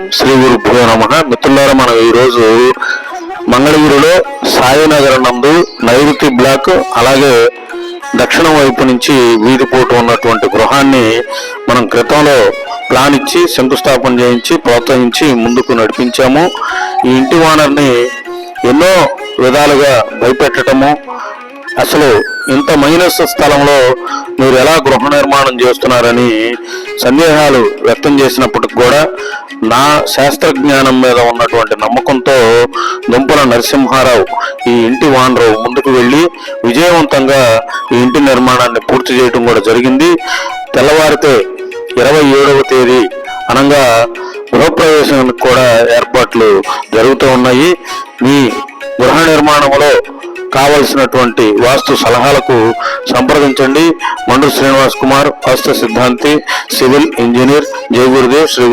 ఓం శ్రీ గురుభ్యో నమ. మిత్రులారా మనం ఈరోజు మంగళగిరిలో సాయినగర్ నందు నైరుతి బ్లాక్ అలాగే దక్షిణం వైపు నుంచి వీధి పోటు ఉన్నటువంటి గృహాన్ని మనం క్రితంలో ప్లాన్ ఇచ్చి శంకుస్థాపన చేయించి ప్రోత్సహించి ముందుకు నడిపించాము. ఈ ఇంటి ఓనర్ని ఎన్నో విధాలుగా భయపెట్టడము అసలు ఇంత మైనస్ స్థలంలో మీరు ఎలా గృహ నిర్మాణం చేస్తున్నారని సందేహాలు వ్యక్తం చేసినప్పటికి కూడా నా శాస్త్రజ్ఞానం మీద ఉన్నటువంటి నమ్మకంతో దుంపల నరసింహారావు ఈ ఇంటి వానరు ముందుకు వెళ్ళి విజయవంతంగా ఈ ఇంటి నిర్మాణాన్ని పూర్తి చేయడం కూడా జరిగింది. తెల్లవారితే ఇరవై ఏడవ తేదీ అనగా గృహప్రవేశానికి కూడా ఏర్పాట్లు జరుగుతూ ఉన్నాయి. మీ గృహ నిర్మాణంలో కావలసినటువంటి వాస్తు సలహాలకు సంప్రదించండి. మండు శ్రీనివాస్ కుమార్ వాస్తు సిద్ధాంతి సివిల్ ఇంజనీర్ జయగురుదేవ్ శ్రీ